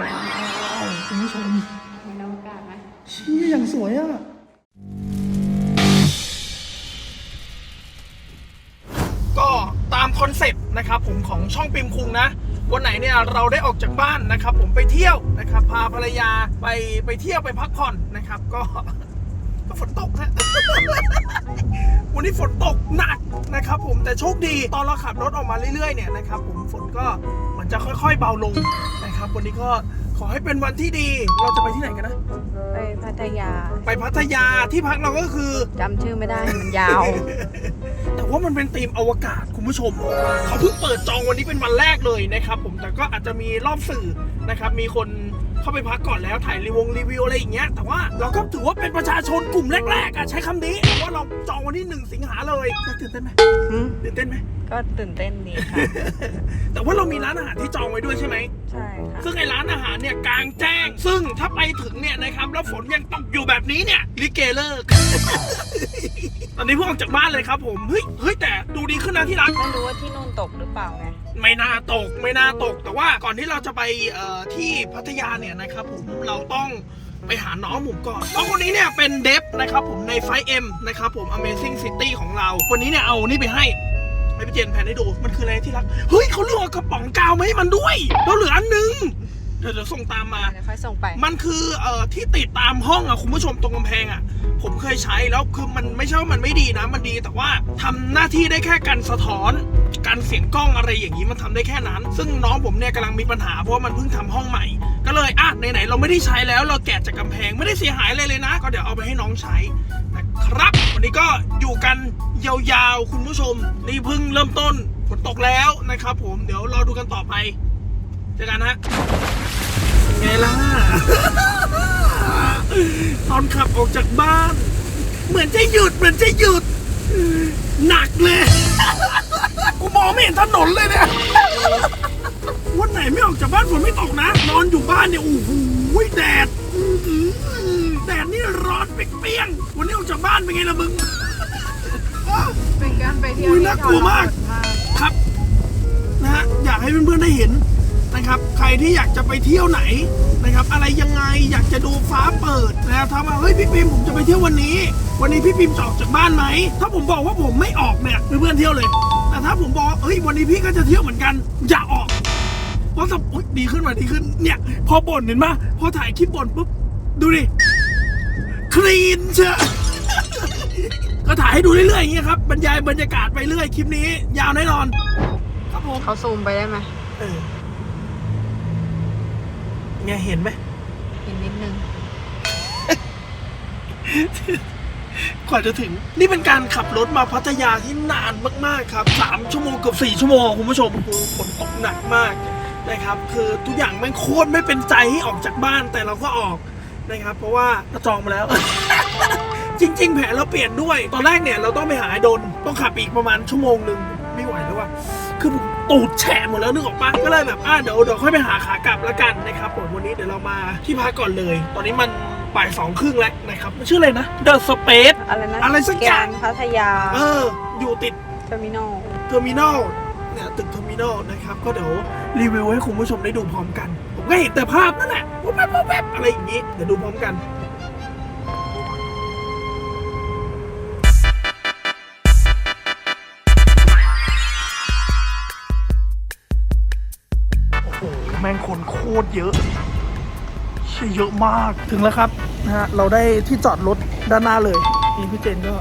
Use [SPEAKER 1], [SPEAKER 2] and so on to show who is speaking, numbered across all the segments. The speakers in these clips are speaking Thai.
[SPEAKER 1] ว้าวคุณผู้ชม
[SPEAKER 2] มันอวกาศไหม
[SPEAKER 1] เชี้อย่างสวยอะก็ตามคอนเซปต์นะครับผมของช่องปิมคุงนะ วันไหนเนี่ยเราได้ออกจากบ้านนะครับ ผมไปเที่ยวนะครับพาภรรยาไปไปเที่ยวไปพักผ่อนนะครับ ก็ก็ฝนตกฮะวันนี้ฝนตกหนักนะครับ ผมแต่โชคดีตอนเราขับรถออกมาเรื่อยๆเนี่ยนะครับ ผมฝนก็เหมือนจะค่อย ๆ เบาลง นะครับ วันนี้ก็ขอให้เป็นวันที่ดี เราจะไปที่ไหนกันนะ
[SPEAKER 2] ไปพัทยา
[SPEAKER 1] ไปพัทยาที่พักเราก็คือ
[SPEAKER 2] จำชื่อไม่ได้มันยาว
[SPEAKER 1] แต่ว่ามันเป็นธีมอวกาศคุณผู้ชม เขาเพิ่งเปิดจองวันนี้เป็นวันแรกเลยนะครับ ผมแต่ก็อาจจะมีรอบสื่อนะครับ มีคน เข้าไปพักก่อนแล้วถ่ายรีวงรีวิวอะไรอย่างเงี้ยแต่ว่าเราก็ถือว่าเป็นประชาชนกลุ่มแรกๆอะใช้คำนี้เพราะว่าเราจองวันที่หนึ่งสิงหาเลยน่าตื่นเต้นไหม
[SPEAKER 2] หืม
[SPEAKER 1] ตื่นเต้นไหม
[SPEAKER 2] ก็ตื่นเต้นดีค่ะ
[SPEAKER 1] แต่ว่าเรามีร้านอาหารที่จองไว้ด้วยใช่ไหม
[SPEAKER 2] ใช่ค่ะ
[SPEAKER 1] ซึ่งไอ้ร้านอาหารเนี่ยกลางแจ้ง ซึ่งถ้าไปถึงเนี่ยนะครับแล้วฝนยังตกอยู่แบบนี้เนี่ยลิเกเลิก ตอนนี้เพิ่งออกจากบ้านเลยครับผม เฮ้ย เฮ้ยแต่ดูดีขึ้นนะที่รัก
[SPEAKER 2] ไม่รู้ว่าที่นู่นตกหรือเปล่าไง
[SPEAKER 1] ไม่น่าตกไม่น่าตก แต่ว่าก่อนที่เราจะไปที่พัทยาเนี่ยนะครับผมเราต้องไปหาน้องหมก่อนน้องคนนี้เนี่ยเป็นเดฟนะครับผมในไฟเอ็มนะครับผม Amazing City ของเรา วันนี้เนี่ยเอานี่ไปให้ให้พี่เจนแผนให้ดู มันคืออะไรที่รัก เฮ้ยเขาเลือกกระป๋องกาวมาให้มันด้วย เราเหลืออันนึง เดี๋ยวเดี๋ยวส่งตามมา
[SPEAKER 2] เดี๋ยวค่อยส่งไป
[SPEAKER 1] มันคือเอ่อที่ติดตามห้องอะคุณผู้ชมตรงกำแพงอะผมเคยใช้แล้วคือมันไม่ใช่ว่ามันไม่ดีนะ มันดีแต่ว่าทำหน้าที่ได้แค่กันสะท้อน การเสียงกล้องอะไรอย่างนี้มันทำได้แค่นั้น ซึ่งน้องผมเนี่ยกำลังมีปัญหาเพราะว่ามันเพิ่งทำห้องใหม่ ก็เลยอะไหนๆเราไม่ได้ใช้แล้วเราแกะจากกำแพงไม่ได้เสียหายอะไรเลยนะ ก็เดี๋ยวเอาไปให้น้องใช้นะครับ วันนี้ก็อยู่กันยาวๆคุณผู้ชมนี่เพิ่งเริ่มต้นฝนตกแล้วนะครับ ผมเดี๋ยวรอดูกันต่อไปเจอกันฮะ ไงล่ะ ตอนขับออกจากบ้าน เหมือนจะหยุดเหมือนจะหยุด หนักเลย กูมองไม่เห็นถนนเลยเนี่ย วันไหนไม่ออกจากบ้านฝนไม่ตกนะ นอนอยู่บ้านเนี่ยโอ้โหแดดอื้อหือแดดนี่ร้อนเปรี้ยงๆวันนี้ออกจากบ้านเป็นไงล่ะมึง
[SPEAKER 2] เป็นการไปเที่ยว
[SPEAKER 1] อุ๊ย
[SPEAKER 2] ที่
[SPEAKER 1] น่ากลัวมาก
[SPEAKER 2] ทรมาน
[SPEAKER 1] ครับ นะฮะ อยากให้เพื่อนๆได้เห็น นะครับ ใครที่อยากจะไปเที่ยวไหนนะครับ อะไรยังไงอยากจะดูฟ้าเปิดนะครับถามว่าเฮ้ยพี่ปิมผมจะไปเที่ยววันนี้ วันนี้พี่ปิมจะออกจากบ้านไหมถ้าผมบอกว่าผมไม่ออกเนี่ยเพื่อนๆเที่ยวเลย แต่ถ้าผมบอกเฮ้ยวันนี้พี่ก็จะเที่ยวเหมือนกัน อย่าออกเพราะสมอุ๊ยดีขึ้นมาดีขึ้นเนี่ย พอบ่นเห็นปะพอถ่ายคลิปบ่นปุ๊บดูดิคลีนเชอะก็ถ่ายให้ดูเรื่อยๆอย่างเงี้ยครับบรรยายบรรยากาศไปเรื่อยคลิปนี้ ยาวแน่นอน ครับผม
[SPEAKER 2] เขาซูมไปได้ไหม
[SPEAKER 1] เออเนี่ยเห็นไหม
[SPEAKER 2] อีกนิดนึง
[SPEAKER 1] กว่าจะถึง นี่เป็นการขับรถมาพัทยาที่นานมากๆครับสามชั่วโมงเกือบสี่ชั่วโมงคุณผู้ชมคือฝนตกหนักมากนะครับ คือทุกอย่างแม่งโคตรไม่เป็นใจให้ออกจากบ้านแต่เราก็ออกนะครับ เพราะว่าเราจองมาแล้ว จริง ๆ แผนเราเปลี่ยนด้วย ตอนแรกเนี่ยเราต้องไปหาไอ้ดน ต้องขับอีกประมาณชั่วโมงหนึ่งไม่ไหวแล้วว่ะ คือผมตูดแฉะหมดแล้วนึกออกปะก็เลยแบบอะเดี๋ยวเดี๋ยวค่อยไปหาขากลับแล้วกันนะครับผมวันนี้เดี๋ยวเรามาที่พักก่อนเลย ตอนนี้มันบ่ายสองครึ่งแล้วนะครับมันชื่ออะไรนะ The Space
[SPEAKER 2] อะไรนะ
[SPEAKER 1] อะไรสักอย่าง
[SPEAKER 2] แพัทยา
[SPEAKER 1] เออ อยู่ติด
[SPEAKER 2] เทอร์มินอล
[SPEAKER 1] เทอร์มินอลเนี่ยตึกเทอร์มินอลนะครับ ก็เดี๋ยวรีวิวให้คุณผู้ชมได้ดูพร้อมกัน ผมก็เห็นแต่ภาพนั่นแหละแว๊บๆแว๊บๆอะไรอย่างนี้ เดี๋ยวดูพร้อมกัน ตรเยอะเชี่ยเยอะมากถึงแล้วครับนะฮะเราได้ที่จอดรถด้านหน้าเลยนี่พี่เจนก็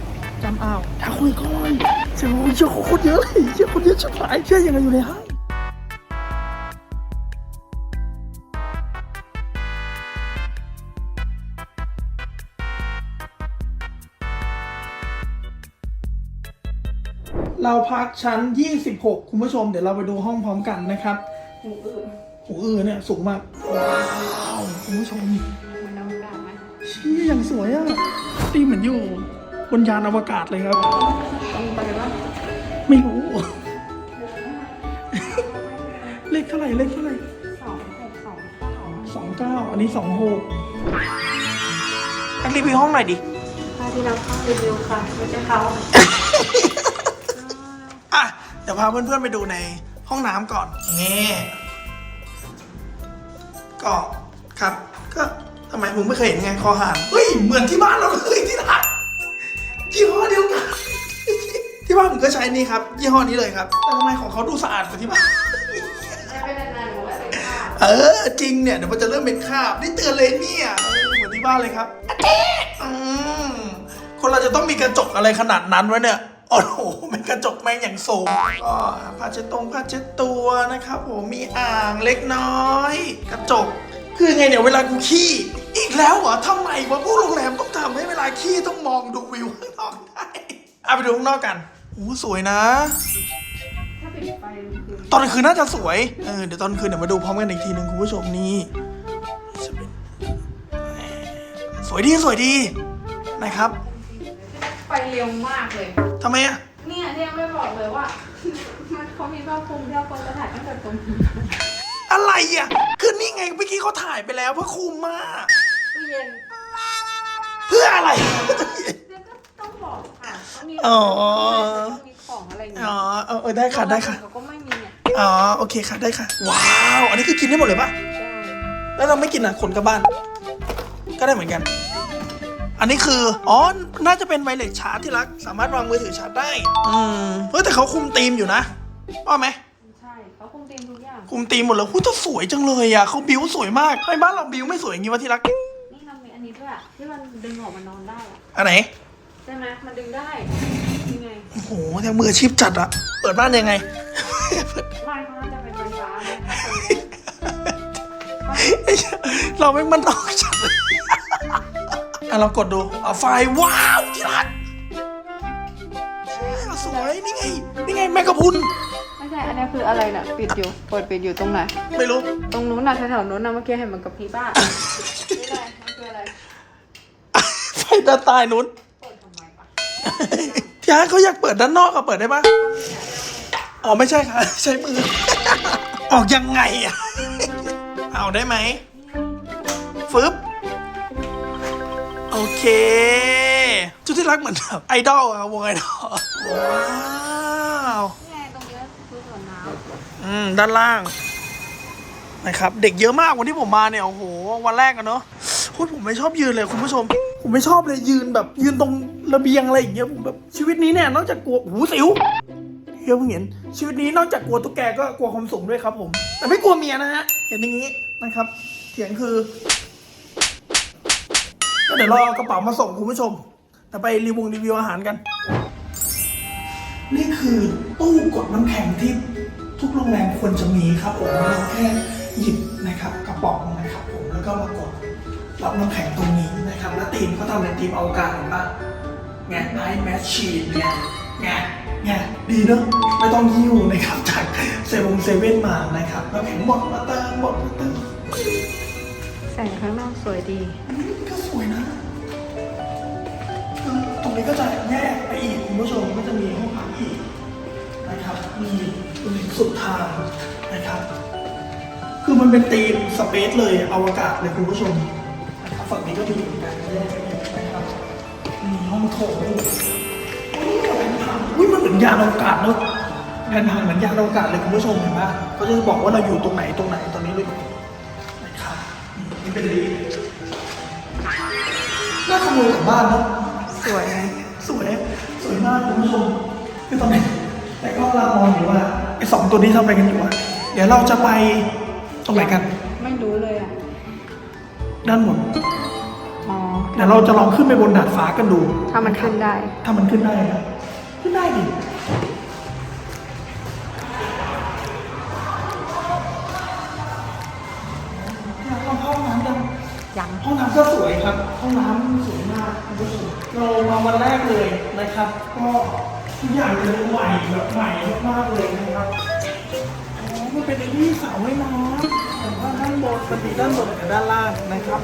[SPEAKER 1] จำอ้าวถ้าคุยก่อนเชี่ยเชี่ยโคตรเยอะเลยเชี่ยคนเยอะชิบหายเชี่ยยังไงอยู่ในห้างเราพักชั้น 26 คุณผู้ชม เดี๋ยวเราไปดูห้องพร้อมกันนะครับ หูอื้อเนี่ยสูงมาก ว้าวคุณผู้ชม
[SPEAKER 2] มันอวกาศไหม
[SPEAKER 1] เชี่ยอย่างสวยอะตีเหมือนอยู่บนยานอวกาศเลยครับ
[SPEAKER 2] ต้องไปว่า
[SPEAKER 1] ไม่รู้ เลขเท่าไหร่เลขเท่าไหร่
[SPEAKER 2] สองหกสองเก้า
[SPEAKER 1] สองเก้าอันนี้สองหกอันรีวิวห้องหน่อยดิ
[SPEAKER 2] ค่าที่เราเข้ารีวิวค่ะไม่ใช่เขา
[SPEAKER 1] อะเดี๋ยวพาเพื่อนๆไปดูในห้องน้ำก่อนนี่ ก็ครับก็ทำไมมึงไม่เคยเห็นไงคอหานเฮ้ยเหมือนที่บ้านเราเลยที่รักยี่ห้อเดียวกันที่บ้านผมก็ใช้นี่ครับยี่ห้อนี้เลยครับแต่ทำไมของเขาดูสะอาดกว่าที่บ้าน
[SPEAKER 2] จะเป็นนานๆหนูก็เป็นข้าว
[SPEAKER 1] เออจริงเนี่ยเดี๋ยวมันจะเริ่มเป็นคราบนี่เตือนเลยเนี่ยเออเหมือนที่บ้านเลยครับอะเจ๊อืมคนเราจะต้องมีกระจกอะไรขนาดนั้นวะเนี่ย โอ้โหเป็นกระจกแม่งอย่างสูงก็ผ้าเช็ดตรงผ้าเช็ดตัวนะครับผมมีอ่างเล็กน้อย กระจก คือไงเนี่ยเวลากูขี้ อีกแล้วเหรอทำไมวะพวกโรงแรมต้องทำให้เวลาขี้ต้องมองดูวิวข้างนอกได้เอาไปดูข้างนอกกันโอ้สวยนะ ตอนคืนน่าจะสวย เออเดี๋ยวตอนคืนเดี๋ยวมาดูพร้อมกันอีกทีหนึ่งคุณผู้ชมนี่สวยดีสวยดีนะครับ
[SPEAKER 2] ไฟเร็วมากเลย
[SPEAKER 1] ทำไมอะ
[SPEAKER 2] เนี่ยเนี่ยไม่บอกเลยว่า มันเขามีภาพภูมิที่เราควรจะถ่ายตั้งแต่ตรงนี้
[SPEAKER 1] อะไรอะ คือนี่ไงเมื่อกี้เขาถ่ายไปแล้วเพื่อคุมมาก
[SPEAKER 2] ตู้เย็น
[SPEAKER 1] เพื่ออะไร
[SPEAKER 2] เนี่ยก็ต้องบอกค่ะต้องมี
[SPEAKER 1] อ๋อ
[SPEAKER 2] ต้องมีของอะไรอย่างเงี้
[SPEAKER 1] อ๋อเออเออได้ค่ะได้ค่ะ
[SPEAKER 2] เขาก็ไม่มีเนี่ย
[SPEAKER 1] อ๋อโอเคค่ะได้ค่ะ ว้าว อันนี้คือกินได้หมดเลยปะ
[SPEAKER 2] ใช่
[SPEAKER 1] แล้วเราไม่กินอะขนกลับบ้าน ก็ได้เหมือนกัน อันนี้คือ อ๋อ น่าจะเป็นไวเลสชาร์จที่รัก สามารถวางมือถือชาร์จได้ อืม เฮ้ยแต่เขาคุมธีมอยู่นะว่าไหม
[SPEAKER 2] ใช่เขาคงเตรียมทุกอย่าง
[SPEAKER 1] คุมธีมหมดเลยหุ้ยแต่สวยจังเลยอะเขาบิวสวยมากไอ้บ้านเราบิวไม่สวยอย่างงี้วะที่รัก
[SPEAKER 2] นี่เรามีอันนี้ด้วยอะที่มันดึงออกมานอนได้อะ
[SPEAKER 1] อันไหน
[SPEAKER 2] ใช่ไหมมันดึงได้ยังไง
[SPEAKER 1] โอ้โหแทมืออาชีพจัดอะเปิดบ้านยังไง
[SPEAKER 2] บ้านเขาน่าจะเป็นไฟฟ้าไหม
[SPEAKER 1] เราไม่มันออกจัดเลย อะเรากดดูเอาไฟว้าวที่รักสวยนี่ไงนี่ไงแมกกาพรุน
[SPEAKER 2] ไม่ใช่ อันนี้คืออะไรน่ะ ปิดอยู่ เปิดปิดอยู่ตรงไหน
[SPEAKER 1] ไม่รู้
[SPEAKER 2] ตรงนู้นน่ะแถวๆนู้นน่ะเมื่อกี้เห็นมันกับพริบบ้านี่อะไรมันคืออะไร
[SPEAKER 1] ไฟด้านใต้นู้น
[SPEAKER 2] เปิดทำไมปะ
[SPEAKER 1] ที่รักเขาอยากเปิดด้านนอกก็เปิดได้ปะอ๋อไม่ใช่ค่ะ ใช้มือ ออกยังไงอะเอาได้ไหมฟึบ โอเค จุดที่รักเหมือนแบบไอดอลอะวงไอดอลว้าว
[SPEAKER 2] นี่ไงตรงนี้คือสวนน้
[SPEAKER 1] อืมด้านล่าง นะครับ เด็กเยอะมากวันที่ผมมาเนี่ยโอ้โหวันแรกอะเนาะโอ้ยผมไม่ชอบยืนเลยคุณผู้ชม ผมไม่ชอบเลยยืนแบบยืนตรงระเบียงอะไรอย่างเงี้ยผมแบบชีวิตนี้เนี่ยนอกจากกลัวโอ้โหสิวเฮียเพิ่งเห็นชีวิตนี้นอกจากกลัวตุ๊กแกก็กลัวความสูงด้วยครับผม แต่ไม่กลัวเมียนะฮะเห็นอย่างนี้นะครับเถียงคือ ก็เดี๋ยวรอเอากระเป๋ามาส่งคุณผู้ชมแต่ไปรีวิวรีวิวอาหารกัน นี่คือตู้กดน้ำแข็งที่ทุกโรงแรมควรจะมีครับผมเราแค่หยิบนะครับกระป๋องนะครับผมแล้วก็มากดรับน้ำแข็งตรงนี้นะครับ แล้วตีมเขาทำเป็นตีมอวกาศเห็นปะไงไอแมชชีนเนี่ยไงไงดีเนอะไม่ต้องหิ้วนะครับจากเซเว่นเซเว่นมานะครับน้ำแข็งหมดมาเติมหมดมาเติมำ
[SPEAKER 2] แสงข้างนอกสวยดี
[SPEAKER 1] อันนี้ก็สวยนะคือตรง นี้ก็จะแยกไปอีกคุณผู้ชมก็จะมีห้องพักอีกนะครับ มีจนถึงสุดทางนะครับ คือมันเป็นธีมสเปซเลยอวกาศเลยคุณผู้ชมนะครับฝั่งนี้ก็มีเหมือนกันแยกนะครับมีห้องโถงอุ้ยแผนผังอุ้ยมันเหมือนยานอวกาศเนอะแผนผังเหมือนยานอวกาศเลยคุณผู้ชมเห็นปะเขาจะบอกว่าเราอยู่ตรงไหนตรงไหนตอนนี้เลยนะครับนี่เป็นลีฟน่าขโมยกลับบ้านเนอะ
[SPEAKER 2] วยไง
[SPEAKER 1] สวยสวยมากคุณผู้ชมคือตอนนี้แต่ก็เรามองอยู่ว่าไอ้สองตัวนี้ทำอะไรกันอยู่อะเดี๋ยวเราจะไปตรงไหนกัน
[SPEAKER 2] ไม่รู้เลยอะ
[SPEAKER 1] ด้านบน
[SPEAKER 2] อ๋อ
[SPEAKER 1] เดี๋ยวเราจะลองขึ้นไปบนดาดฟ้ากันดู
[SPEAKER 2] ถ้ามันขึ้นได้
[SPEAKER 1] ถ้ามันขึ้นได้นะขึ้นได้ดิเนี่ยเราเข้าห้องน้ำกัน
[SPEAKER 2] ยัง
[SPEAKER 1] ห้องน้ำก็สวยครับ ห้องน้ำสวย มาวันแรกเลยนะครับ ก็ทุกอย่างเลยใหม่แบบใหม่มากๆเลยนะครับอ๋อมันเป็นไอ้นี่เสาให้น้ำแต่ว่าด้านบนมันมีด้านบนกับด้านล่างนะครับ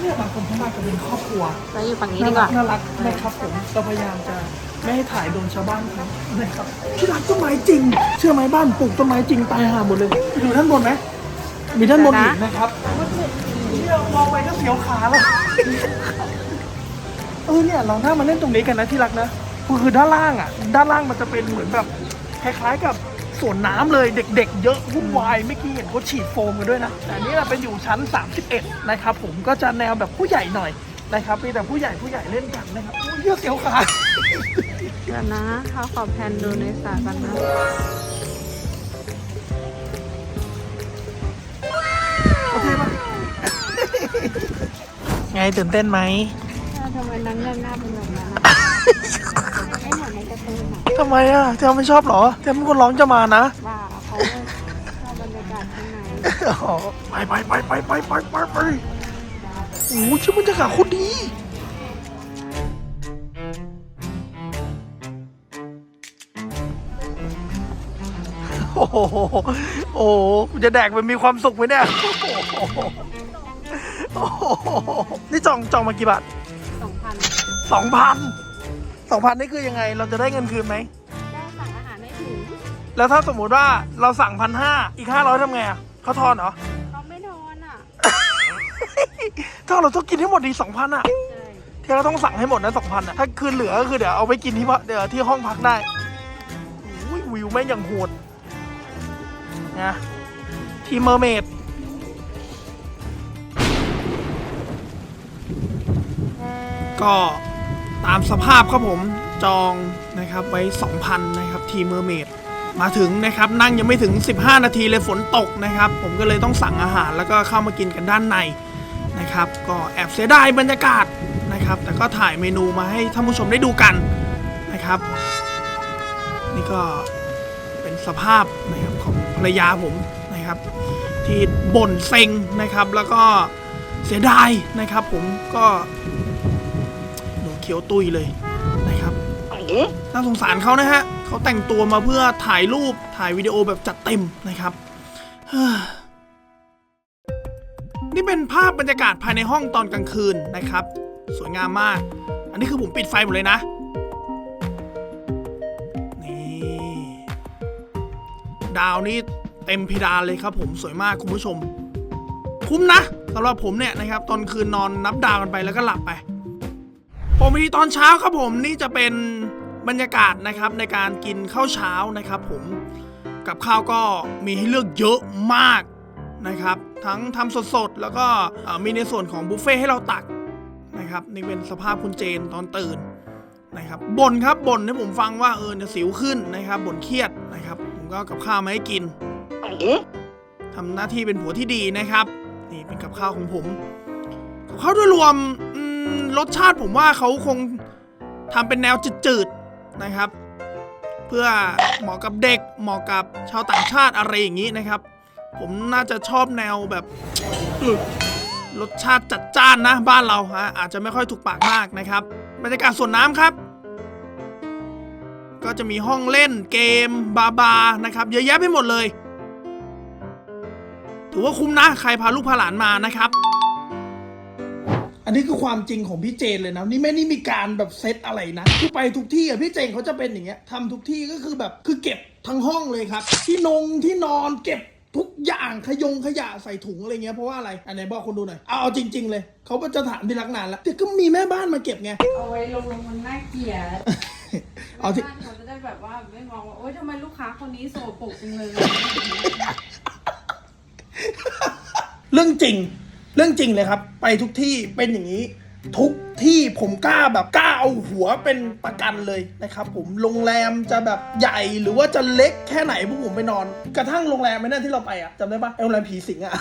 [SPEAKER 1] เนี่ยบางคนเข้ามาจะเป็นครอบครัว
[SPEAKER 2] เราอยู่ฝั่งนี้
[SPEAKER 1] น่า
[SPEAKER 2] ดีก
[SPEAKER 1] รั
[SPEAKER 2] ว่า
[SPEAKER 1] กน่ารักนะครับผมเราพยายามจะไม่ให้ถ่ายโดนชาวบ้านครับนะครับที่รักต้นไม้จริง เชื่อไหมบ้านปลูกต้นไม้จริงตายห่าหมดเลยไปดูด้านบนไหมมีด้านบนอีกนะครับเนี่ยมองไปก็เสียวขาแล้ว เออเนี่ยเราหน้ามาเล่นตรงนี้กันนะที่รักนะคือคือด้านล่างอะ ด้านล่างมันจะเป็นเหมือนแบบคล้ายๆกับสวนน้ำเลยเด็ก ๆ เยอะวุ่นวายเมื่อกี้เห็นเขาฉีดโฟมกันด้วยนะแต่อันนี่เราเป็นอยู่ชั้น 31 นะครับ ผมก็จะแนวแบบผู้ใหญ่หน่อยนะครับมีแต่ผู้ใหญ่ผู้ใหญ่เล่นกันนะครับโอ้ยเยอะเสียวขา
[SPEAKER 2] เดี๋ยวนะเขาขอแพนดูในสระกันนะ
[SPEAKER 1] โอเคปะไงตื่นเต้นไหม
[SPEAKER 2] ทำไมนั่งเงยหน้าเป็นแบบนั้นอะไม่เหมือนในการ์ตูนอะ
[SPEAKER 1] ทำไมอะเธอไม่ชอบเหรอเธอเป็นคนร้องจะมานะ
[SPEAKER 2] ว่าเขาชอบบรรยากาศข้างใน
[SPEAKER 1] อ๋อไปไปไปไปไปไปไปไปโอ้ยชื่อบรรยากาศโคตรดีโอ้โหโอ้โหกูจะแดกมันมีความสุขไหมเนี่ยโอ้โหโอ้โหนี่จองจองมากี่บาท
[SPEAKER 2] สองพัน
[SPEAKER 1] สองพันสองพันนี่คือยังไง เราจะได้เงินคืนไหม
[SPEAKER 2] ได้สั่งอาหารได้ถึง
[SPEAKER 1] แล้วถ้าสมมุติว่าเราสั่งพันห้าอีกห้าร้อยทำไงอะเขาทอนเหรอ
[SPEAKER 2] เขาไม่นอนอะ
[SPEAKER 1] ถ้าเราต้องกินให้หมดดีสองพันอะ
[SPEAKER 2] ใช่
[SPEAKER 1] ที่เราต้องสั่งให้หมดนะสองพันอะถ้าคืนเหลือก็คือเดี๋ยวเอาไปกินที่บ้านเดี๋ยวที่ห้องพักได้โอ้ยวิวแม่งอย่างโหดนะที่เมอร์เมดก็ ตามสภาพครับผมจองนะครับไว้ 2,000 นะครับ ทีเมอร์เมดมาถึงนะครับนั่งยังไม่ถึง 15 นาทีเลยฝนตกนะครับ ผมก็เลยต้องสั่งอาหารแล้วก็เข้ามากินกันด้านในนะครับ ก็แอบเสียดายบรรยากาศนะครับ แต่ก็ถ่ายเมนูมาให้ท่านผู้ชมได้ดูกันนะครับ นี่ก็เป็นสภาพนะครับของภรรยาผมนะครับ ที่บ่นเซ็งนะครับ แล้วก็เสียดายนะครับ ผมก็ ขียวตุยเลยนะครับน่าสงสารเขานะฮะเขาแต่งตัวมาเพื่อถ่ายรูปถ่ายวิดีโอแบบจัดเต็มนะครับเฮ้อนี่เป็นภาพบรรยากาศภายในห้องตอนกลางคืนนะครับ สวยงามมาก อันนี้คือผมปิดไฟหมดเลยนะนี่ดาวนี่เต็มเพดานเลยครับ ผมสวยมากคุณผู้ชม คุ้มนะสำหรับผมเนี่ยนะครับ ตอนคืนนอนนับดาวกันไปแล้วก็หลับไป ผมมีตอนเช้าครับผมนี่จะเป็นบรรยากาศนะครับในการกินข้าวเช้านะครับ ผมกับข้าวก็มีให้เลือกเยอะมากนะครับ ทั้งทำสดๆแล้วก็มีในส่วนของบุฟเฟ่ให้เราตักนะครับนี่เป็นสภาพคุณเจนตอนตื่นนะครับบ่นครับบ่นให้ผมฟังว่าเออเนี่ยสิวขึ้นนะครับบ่นเครียดนะครับ ผมก็กับข้าวมาให้กินทำหน้าที่เป็นผัวที่ดีนะครับ นี่เป็นกับข้าวของผมกับข้าวโดยรวมอืม รสชาติผมว่าเขาคงทำเป็นแนวจืดๆนะครับ เพื่อเหมาะกับเด็กเหมาะกับชาวต่างชาติอะไรอย่างนี้นะครับ ผมน่าจะชอบแนวแบบรสชาติจัดจ้านนะบ้านเราฮะอาจจะไม่ค่อยถูกปากมากนะครับบรรยากาศสวนน้ำครับ ก็จะมีห้องเล่นเกมบาบานะครับเยอะแยะไปหมดเลย ถือว่าคุ้มนะ ใครพาลูกพาหลานมานะครับ อันนี้คือความจริงของพี่เจนเลยนะนี่ไม่ได้มีการแบบเซตอะไรนะคือไปทุกที่อะพี่เจนเขาจะเป็นอย่างเงี้ยทำทุกที่ก็คือแบบคือเก็บทั้งห้องเลยครับ ที่นงที่นอนเก็บทุกอย่างขยงขยะใส่ถุงอะไรเงี้ยเพราะว่าอะไรอันไหนบอกคนดูหน่อยเอาเอาจริง ๆ เลยเขาก็จะถามที่รักนานแล้วแต่ก็มีแม่บ้านมาเก็บไง
[SPEAKER 2] เอาไว้ลงลงมันน่าเกลียด
[SPEAKER 1] เอาที่
[SPEAKER 2] บ้านเขาจะได้แบบว่าไม่มองว่าโอ๊ยทำไมลูกค้าคนนี้โสโปรกจังเลย
[SPEAKER 1] เรื่องจริง เรื่องจริงเลยครับ ไปทุกที่เป็นอย่างนี้ ทุกที่ผมกล้าแบบกล้าเอาหัวเป็นประกันเลยนะครับผมโรงแรมจะแบบใหญ่หรือว่าจะเล็กแค่ไหนพวกผมไปนอน กระทั่งโรงแรมไม่นั่นที่เราไปอะจำได้ปะไอโรงแรมผีสิงอะ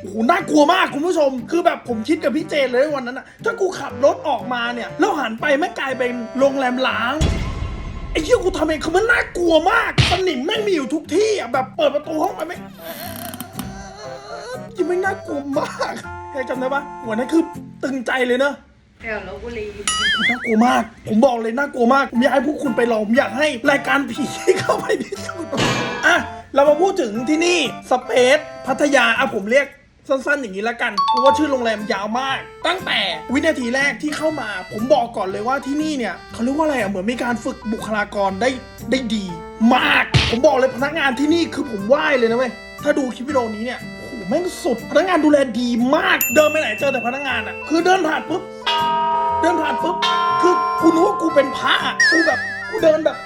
[SPEAKER 1] โอ้โหน่ากลัวมากคุณผู้ชม คือแบบผมคิดกับพี่เจนเลยวันนั้นอะถ้ากูขับรถออกมาเนี่ยแล้วหันไปไม่กลายเป็นโรงแรมล้างไอ้เหี้ยกูทำเองคือมันน่ากลัวมากสนิมแม่งมีอยู่ทุกที่อะแบบเปิดประตูห้องไปไม่ ยังไม่งน่ากลัวมากแกจำได้ปะวันนั้นคือตึงใจเลยเนอะ
[SPEAKER 2] แถวลบบุรี
[SPEAKER 1] น่ากลัวมาก ผมบอกเลยน่ากลัวมากผมอยากให้พวกคุณไปลองผมอยากให้รายการผีเข้าไปพิสูจน์อะเรามาพูดถึงที่นี่สเปซพัทยาอะผมเรียกสั้นๆอย่างนี้ละกัน เพราะว่าชื่อโรงแรมยาวมาก ตั้งแต่วินาทีแรกที่เข้ามา ผมบอกก่อนเลยว่าที่นี่เนี่ยเขาเรียกว่าอะไรอะเหมือนมีการฝึกบุคลากรได้ได้ดี มาก ผมบอกเลยพนักงานที่นี่คือผมไหว้เลยนะเว้ยถ้าดูคลิปวิดีโอนี้เนี่ยโอ้โห แม่งสุด พนักงานดูแลดีมาก เดินไปไหนเจอแต่พนักงานอะ คือเดินผ่านปุ๊บ เดินผ่านปุ๊บ คือกูนึกว่ากูเป็นพระอะกูแบบ กูเดินแบบ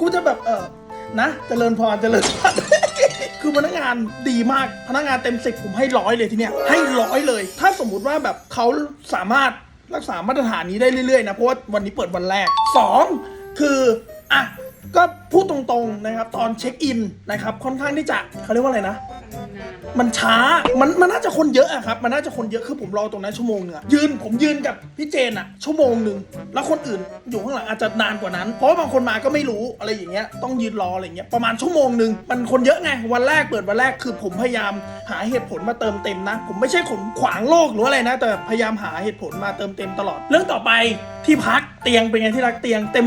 [SPEAKER 1] กูจะแบบเออนะเจริญพรเจริญพร คือพนักงานดีมาก พนักงานเต็มสิบผมให้ร้อยเลยทีเนี้ย ให้ร้อยเลย ถ้าสมมุติว่าแบบเขาสามารถรักษามาตรฐานนี้ได้เรื่อยๆนะ เพราะว่าวันนี้เปิดวันแรกสองคือ อะ ก็พูดตรงๆนะครับ ตอนเช็คอินนะครับ ค่อนข้างที่จะเขาเรียกว่าอะไรนะ มันช้า มันมันน่าจะคนเยอะอะครับ มันน่าจะคนเยอะ คือผมรอตรงนั้นชั่วโมงหนึงอะยืนผมยืนกับพี่เจนอะชั่วโมงหนึ่งแล้วคนอื่นอยู่ข้างหลังอาจจะนานกว่านั้น เพราะว่าบางคนมาก็ไม่รู้อะไรอย่างเงี้ย ต้องยืนรออะไรเงี้ย ประมาณชั่วโมงหนึ่งมันคนเยอะไง วันแรกเปิดวันแรกคือผมพยายามหาเหตุผลมาเติมเต็มนะ ผมไม่ใช่ขนขวางโลกหรืออะไรนะ แต่พยายามหาเหตุผลมาเติมเต็มตลอด เรื่องต่อไปที่พักเตียงเป็นไงที่รักเตียงเต็ม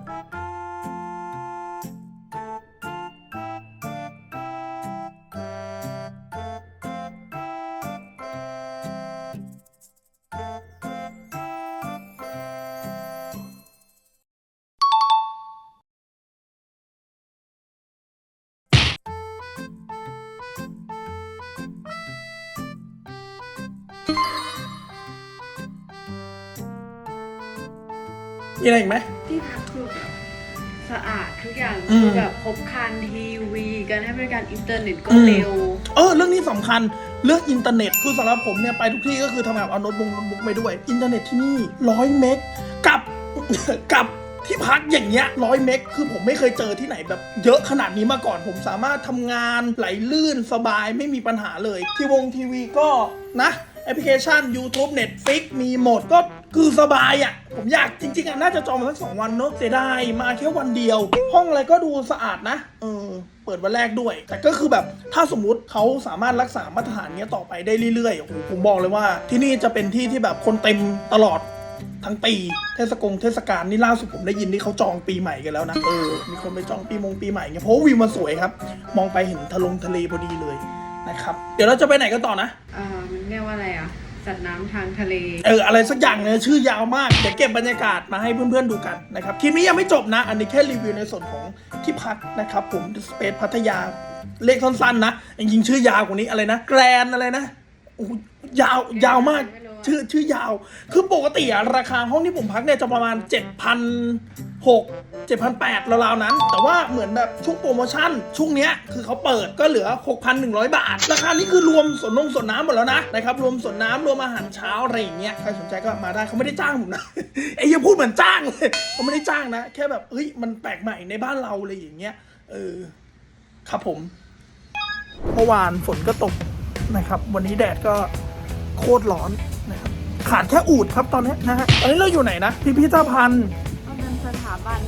[SPEAKER 1] มีอะไรอีกไหม
[SPEAKER 2] ที่พักคือแบบสะอาดทุกอย่าง
[SPEAKER 1] อืม
[SPEAKER 2] คือแบบครบครันทีวีการให้บริการอินเทอร์เน็ตก็
[SPEAKER 1] อืม
[SPEAKER 2] เร็ว
[SPEAKER 1] เออเรื่องนี้สำคัญเรื่องอินเทอร์เน็ตคือสำหรับผมเนี่ยไปทุกที่ก็คือทำแบบเอาโน้ตบุ๊กโน้ตบุ๊กไปด้วย อินเทอร์เน็ตที่นี่ร้อยเมกกับ กับที่พักอย่างเงี้ยร้อยเมกคือผมไม่เคยเจอที่ไหนแบบ เยอะขนาดนี้มาก่อนผมสามารถทำงานไหลลื่นสบายไม่มีปัญหาเลย ที่วงทีวีก็นะ แอปพลิเคชัน YouTube Netflix มีหมดก็ คือสบายอะ่ะ ผมอยากจริง ๆอะน่าจะจองมาสักสองวันเนอะเสียดายมาแค่วันเดียว ห้องอะไรก็ดูสะอาดนะเออเปิดวันแรกด้วย แต่ก็คือแบบถ้าสมมุติเขาสามารถรักษามาตรฐานเนี้ยต่อไปได้เรื่อยๆโอ้โหผมบอกเลยว่า ที่นี่จะเป็นที่ที่แบบคนเต็มตลอดทั้งปี เทศกงเทศกาลนี่ล่าสุดผมได้ยินที่เขาจองปีใหม่กันแล้วนะเออมีคนไปจองปีมงปีใหม่เงี้ยเพราะวิวมันสวยครับ มองไปเห็นทะลงทะเลพอดีเลยนะครับ เดี๋ยวเราจะไปไหนกันต่อนะ
[SPEAKER 2] อ่ามันเรียกว่าอะไรอะ สัตว์น้ำทางทะเล
[SPEAKER 1] เอออะไรสักอย่างเนี่ยชื่อยาวมากเดี๋ยวเก็บบรรยากาศมาให้เพื่อนๆดูกันนะครับคลิปนี้ยังไม่จบนะ อันนี้แค่รีวิวในส่วนของที่พักนะครับผมสเปซพัทยาเลขสั้นๆนะจริงๆชื่อยาวกว่านี้อะไรนะ แกรนอะไรนะโอ้ยาวยาวมาก ชื่อชื่อยาว คือปกติอะราคาห้องที่ผมพักเนี่ยจะประมาณ7 0 0 7,800ราวๆนั้น แต่ว่าเหมือนแบบช่วงโปรโมชั่น ช่วงเนี้ยคือเขาเปิดก็เหลือ 6,100 บาท ราคานี้คือรวมส่วนนงส่วนน้ำหมดแล้วนะนะครับรวมส่วนน้ำรวมอาหารเช้าอะไรอย่างเงี้ยใครสนใจก็มาได้เขาไม่ได้จ้างผมนะไอ้ยังพูดเหมือนจ้างเลยเขาไม่ได้จ้างนะ แค่แบบเฮ้ยมันแปลกใหม่ในบ้านเราอะไรอย่างเงี้ยเออครับผมเมื่อวานฝนก็ตกนะครับ วันนี้แดดก็โคตรร้อน ขาดแค่อูดครับตอนนี้นะฮะตอนนี้เราอยู่ไหนนะ พิพิธภัณฑ์
[SPEAKER 2] มันเป็นสถาบัน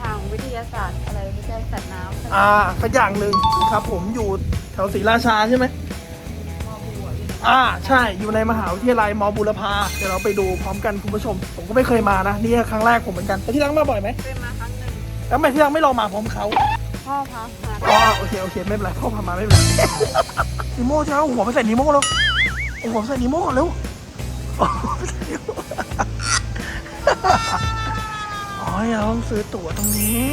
[SPEAKER 2] ทางวิทยาศาสตร์อะไรวิทยาศาสตร์น้ำ
[SPEAKER 1] อ่าสักอย่างหนึ่งครับ ผมอยู่แถวศรีราชาใช่ไหมอ่าใช่อยู่ในมหาวิทยาลัยมบุรพาเดี๋ยวเราไปดูพร้อมกันคุณผู้ชม ผมก็ไม่เคยมานะนี่ครั้งแรกผมเหมือนกันแต่ที่รังมาบ่อยไหม
[SPEAKER 2] เคยมาครั้งหนึ่ง
[SPEAKER 1] แล้วทำไมที่รังไม่ลองมาพร้อมเขา
[SPEAKER 2] พ่อพามา
[SPEAKER 1] อ๋อโอเคโอเคไม่เป็นไรพ่อพามาไม่เป็นไรนิโม่จะเอาหัวไปใส่นิโม่แล้วเอาหัวไปใส่นิโม่ก่อนเร็วเอาหัวไปใส่นิโม่อ๋อเราต้องซื้อตั๋วตรงนี้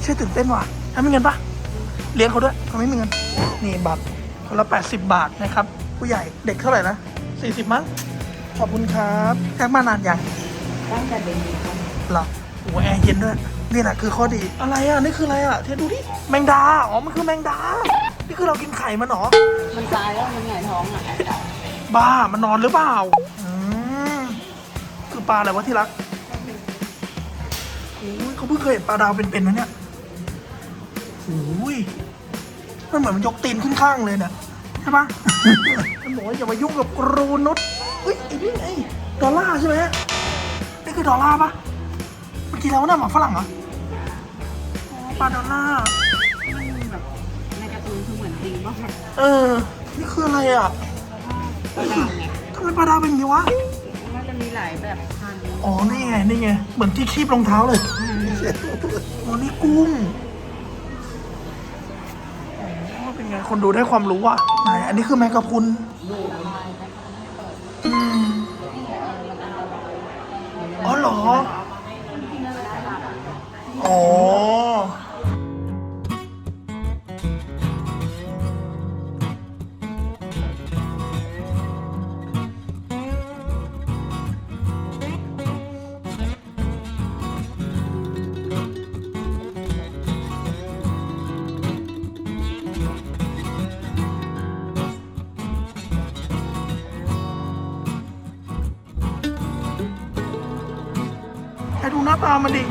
[SPEAKER 1] เชื่อตื่นเต้นว่ะทำมีเงินปะเลี้ยงเขาด้วยเขาไม่มีเงิน นี่บัตรคนละ 80 บาทนะครับ ผู้ใหญ่เด็กเท่าไหร่นะ 40 มั้ง ขอบคุณครับแท็กมานานยัง
[SPEAKER 2] ตั้งแต่เด็ก
[SPEAKER 1] เหรอโอ้แอร์เย็นด้วย นี่แหละคือข้อดี อะไรอะ นี่คืออะไรอะเทดูดิ แมงดา อ๋อ มันคือแมงดา นี่คือเรากินไข่มันเหรอ
[SPEAKER 2] มันตายแล้วมันหงายท้องอะ
[SPEAKER 1] บ้ามันนอนหรือเปล่าอืมคือปลาอะไรวะที่รักโอ้ยเขาเพิ่งเคยเห็นปลาดาวเป็นๆนะเนี่ยโอ้ยมันเหมือนมันยกตีนขึ้นข้างเลยเนี่ยใช่ปะ มันบอกว่าอย่ามายุ่งกับกรูนุชเฮ้ยไอ้นี่ไงดอลลาร์ใช่ไหมนี่คือดอลลาร์ปะเมื่อกี้แล้วนะหมาฝรั่งเหรออ๋อปลาดอลลาร์
[SPEAKER 2] แบบในการ์ตูนคือเหมือนจริงมาก
[SPEAKER 1] เออ นี่คืออะไรอะ
[SPEAKER 2] กระดาษไง
[SPEAKER 1] ทำไมปลาดาวเป็นอย่างนี้วะ
[SPEAKER 2] มันจะมีหลายแบบพันธุ์
[SPEAKER 1] อ๋อ นี่ไง นี่ไง เหมือนที่คีบรองเท้าเลย อ๋อ นี่กุ้งเป็นไง คนดูได้ความรู้อะไหนอันนี้คือแมงกะพรุนอืมอ๋อเหรอ อ๋อ แค่ดูหน้าตามันดิ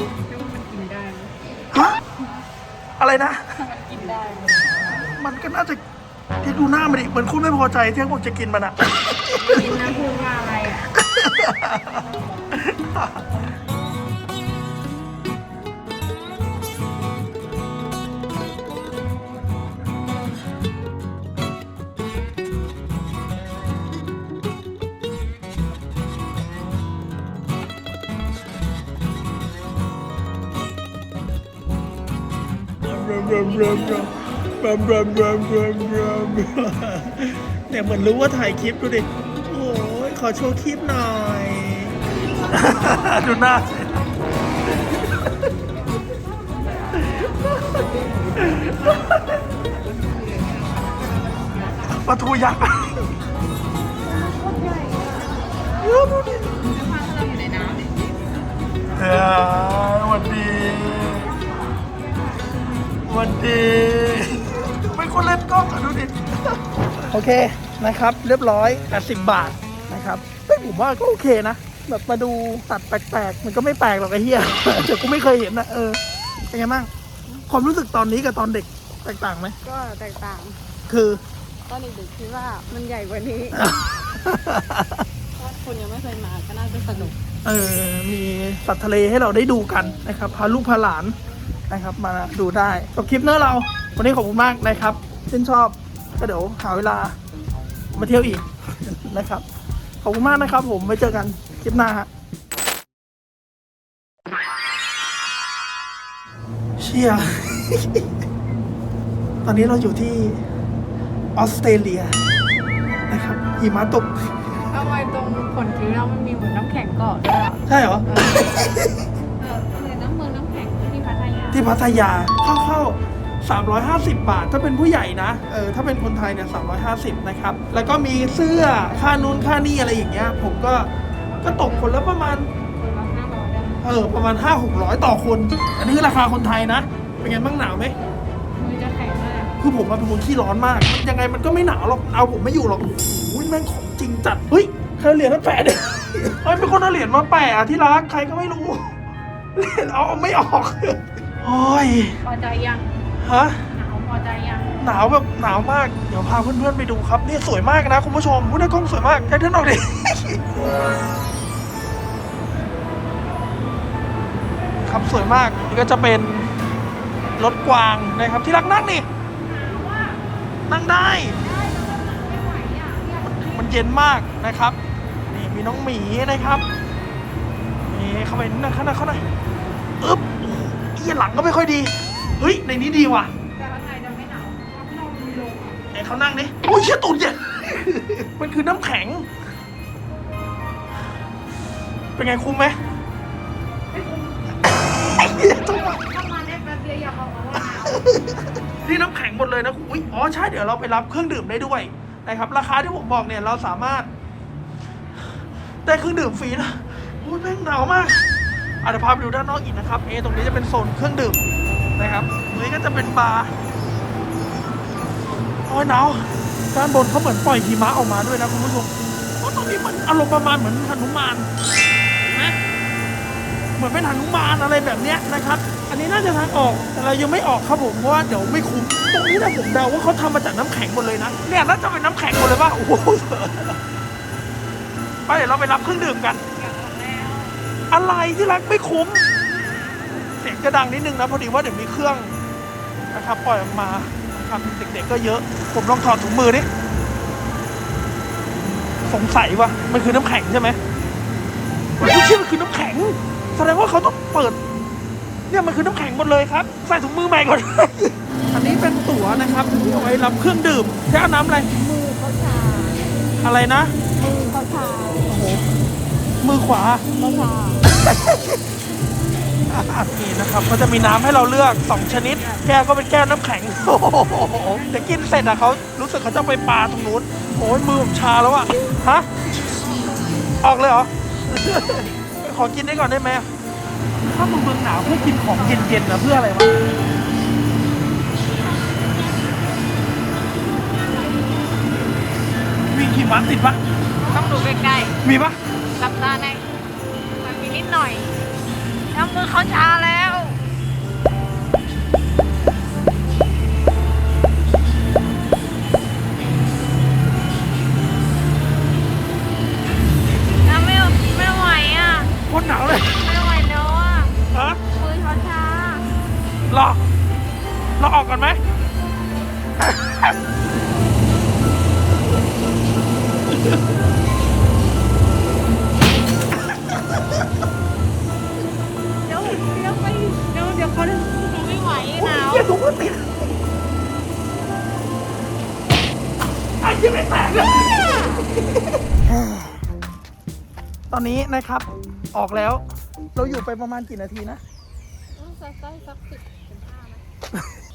[SPEAKER 1] ฮะอะไรนะ
[SPEAKER 2] กินได้
[SPEAKER 1] มันก็น่าจะที่ดูหน้ามันดิเหมือนคุณไม่พอใจที่ผมจะกินมันอะ
[SPEAKER 2] กินนะพูดว่าอะไรอะ
[SPEAKER 1] เนี่ยเหมือนรู้ว่าถ่ายคลิปดูดิ โอ้ยขอโชว์คลิปหน่อย ดูหน้าสิปลาทูยักษ์เยอะดูดิ
[SPEAKER 2] ถ้าเราอยู่ในน้ำเนี่ย
[SPEAKER 1] เออสวัสดีส วัสดีไม่คนเล่นกล้องอะดูดิ โอเคนะครับ เรียบร้อย80บาทนะครับเฮ้ยผมว่าก็โอเคนะ แบบมาดูตัดแปลกๆ มันก็ไม่แปลกหรอกไอ้เหี้ย แต่กูไม่เคยเห็นนะเออเป็นไงบ้างความรู้สึกตอนนี้กับตอนเด็กแตกต่างไหม
[SPEAKER 2] ก็แตกต่าง
[SPEAKER 1] คือ
[SPEAKER 2] ตอนเด็กๆคิดว่ามันใหญ่กว่านี้ถ้าคุณยังไม่เคยมาก็น่าจะสนุก
[SPEAKER 1] เออ มีสัตว์ทะเลให้เราได้ดูกันนะครับ พาลูกพาหลาน นะครับ มาดูได้จบคลิปเนอะเรา วันนี้ขอบคุณมากนะครับชื่นชอบก็เดี๋ยวหาเวลามาเที่ยวอีกนะครับ ขอบคุณมากนะครับ ผมไว้เจอกันคลิปหน้าฮะเชียตอนนี้เราอยู่ที่ออสเตรเลียนะครับหิมะตก
[SPEAKER 2] ทำไมตรงขนคิ้วเรามันมีเหมือนน้ำแข็งเกาะด้วยอะ
[SPEAKER 1] ใช่เหรอ
[SPEAKER 2] เออ ทยา
[SPEAKER 1] ที่พัทยาเข้าเข้า 350 บาท ถ้าเป็นผู้ใหญ่นะ เออ ถ้าเป็นคนไทยเนี่ย 350 นะครับ แล้วก็มีเสื้อ ค่านู้นค่านี่อะไรอย่างเงี้ย ผมก็ ก็ตกคนละประมาณ
[SPEAKER 2] คนละห้าร้อยได้
[SPEAKER 1] เออ ประมาณ 5 600 ต่อคน อันนี้คือราคาคนไทยนะ เป็นไงบ้างหนาวไหม
[SPEAKER 2] มือจะแข็งมาก
[SPEAKER 1] คือผมมาเป็นคนขี้ร้อนมากยังไงมันก็ไม่หนาวหรอก เอาผมไม่อยู่หรอกโอ้ยแม่งของจริงจัด เฮ้ยใครเอาเหรียญมาแปะเนี่ยเฮ้ยเป็นคนเอาเหรียญมาแปะอะที่รัก ใครก็ไม่รู้ เหรียญเอาเอาไม่ออก โอ้ย
[SPEAKER 2] พอใจยัง
[SPEAKER 1] ฮะ
[SPEAKER 2] หนาวพอใจยัง
[SPEAKER 1] หนาวแบบหนาวมาก เดี๋ยวพาเพื่อนๆไปดูครับ นี่สวยมากนะคุณผู้ชมพูดได้กล้องสวยมากแค่เท่านออกดิ ครับสวยมากนี่ก็จะเป็นรถกวางนะครับที่รักนั่งนี่ นั่งได้ มันเย็นมากนะครับ นี่มีน้องหมีนะครับ นี่เข้าไปนั่งข้างหน้าเข้าหน่อยอึ๊บโอ้โหเอียหลังก็ไม่ค่อยดี เฮ้ย ในนี้ดีว่ะ
[SPEAKER 2] แต่ข้างในจะไม่หนาวเพราะข้างนอกมันมีลมอะ
[SPEAKER 1] ไอ้เขานั่งดิอุ้ยเชี่ยตูดเย็น มันคือน้ำแข็ง เป็นไงคุ้มไหมไอ้เหี้ยจังหวะ
[SPEAKER 2] ถ้ามาได้แป๊บเดียวอย่าบอกว่าหนาว
[SPEAKER 1] นี่น้ำแข็งหมดเลยนะอุ้ยอ๋อใช่เดี๋ยวเราไปรับเครื่องดื่มได้ด้วยนะครับ ราคาที่ผมบอกเนี่ยเราสามารถ ได้เครื่องดื่มฟรีนะโอ้ยแม่งหนาวมาก อาจจะเดี๋ยวพาไปดูด้านนอกอีกนะครับเอตรงนี้จะเป็นโซนเครื่องดื่มนะครับตรงนี้ก็จะเป็นบาร์โอ้ยหนาวด้านบนเขาเหมือนปล่อยหิมะออกมาด้วยนะคุณผู้ชมเพราะตรงนี้มันอารมณ์ประมาณเหมือนหนุมานเห็นไหมเหมือนเป็นหนุมานอะไรแบบเนี้ยนะครับ อันนี้น่าจะทางออกแต่เรายังไม่ออกครับผมเพราะว่าเดี๋ยวไม่คุ้มตรงนี้นะผมเดาว่าเขาทำมาจากน้ำแข็งหมดเลยนะเนี่ยน่าจะเป็นน้ำแข็งหมดเลยป่ะโอ้โหไปเดี๋ยวเราไปรับเครื่องดื่มกัน
[SPEAKER 2] อยากออกแล้ว
[SPEAKER 1] อะไรที่รักไม่คุ้ม เสียงจะดังนิดนึงนะพอดีว่าเดี๋ยวมีเครื่องนะครับปล่อยออกมานะครับเด็กๆก็เยอะ ผมลองถอดถุงมือดิสงสัยว่ามันคือน้ำแข็งใช่ไหมไม่เชื่อมันคือน้ำแข็ง แสดงว่าเขาต้องเปิด เนี่ยมันคือน้ำแข็งหมดเลยครับ ใส่ถุงมือใหม่ก่อน อันนี้เป็นตั๋วนะครับที่เอาไว้รับเครื่องดื่มแค่น้ำอะไร
[SPEAKER 2] มือเขาชา
[SPEAKER 1] อะไรนะ
[SPEAKER 2] มือเขาชา
[SPEAKER 1] โอ้โห มือขวา
[SPEAKER 2] เขาชา
[SPEAKER 1] อะนี่นะครับก็จะมีน้ำให้เราเลือก 2 ชนิด แก้วก็เป็นแก้วน้ำแข็งโอ้โหเดี๋ยวกินเสร็จอะเขารู้สึกเขาจะไปปาตรงนู้นโอ้ยมือผมชาแล้วอะฮะ ออกเลยเหรอ ขอกินได้ก่อนได้ไหมถ้ามึงเมืองหนาวเพื่อกินของเย็นๆนะเพื่ออะไรวะมีกี่วันติดปะ
[SPEAKER 2] ต้องดูใกล้
[SPEAKER 1] มีปะ
[SPEAKER 2] หลับตาในมันมีนิดหน่อยแล้วมือเขาชาแล้ว อ
[SPEAKER 1] นนี้
[SPEAKER 2] นะ
[SPEAKER 1] ครับออกแล้ว เราอยู่ไปประมาณกี่นาทีนะ
[SPEAKER 2] สักสักสักสิบเป็นห้าไหม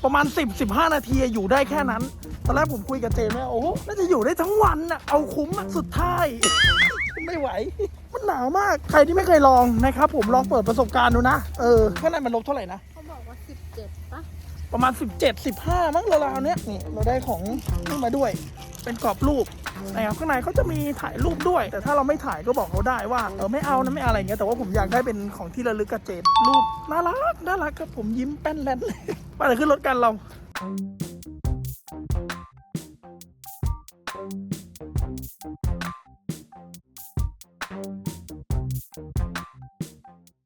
[SPEAKER 1] ประมาณ 10 15 นาทีอะอยู่ได้แค่นั้น ตอนแรกผมคุยกับเจมส์ว่าโอ้โหน่าจะอยู่ได้ทั้งวันอะเอาคุ้มอะสุดท้าย ไม่ไหว มันหนาวมากใครที่ไม่เคยลองนะครับ ผมลองเปิดประสบการณ์ดูนะ เออข้างในมันลบเท่าไหร่นะ
[SPEAKER 2] เขาบอกว่าสิบเจ็ดปะ
[SPEAKER 1] ประมาณ 17 15มั้งราวๆเนี้ยนี่เราได้ของนี่มาด้วย เป็นกรอบรูปนะครับข้างในเขาจะมีถ่ายรูปด้วย แต่ถ้าเราไม่ถ่ายก็บอกเขาได้ว่าเออไม่เอานะไม่อาอะไรเงี้ยแต่ว่าผมอยากได้เป็นของที่ระลึกกับเจดรูปน่ารักน่ารักครับผมยิ้มแป้นแลนเลยไปเดี๋ยวขึ้นรถกันเรา
[SPEAKER 2] เ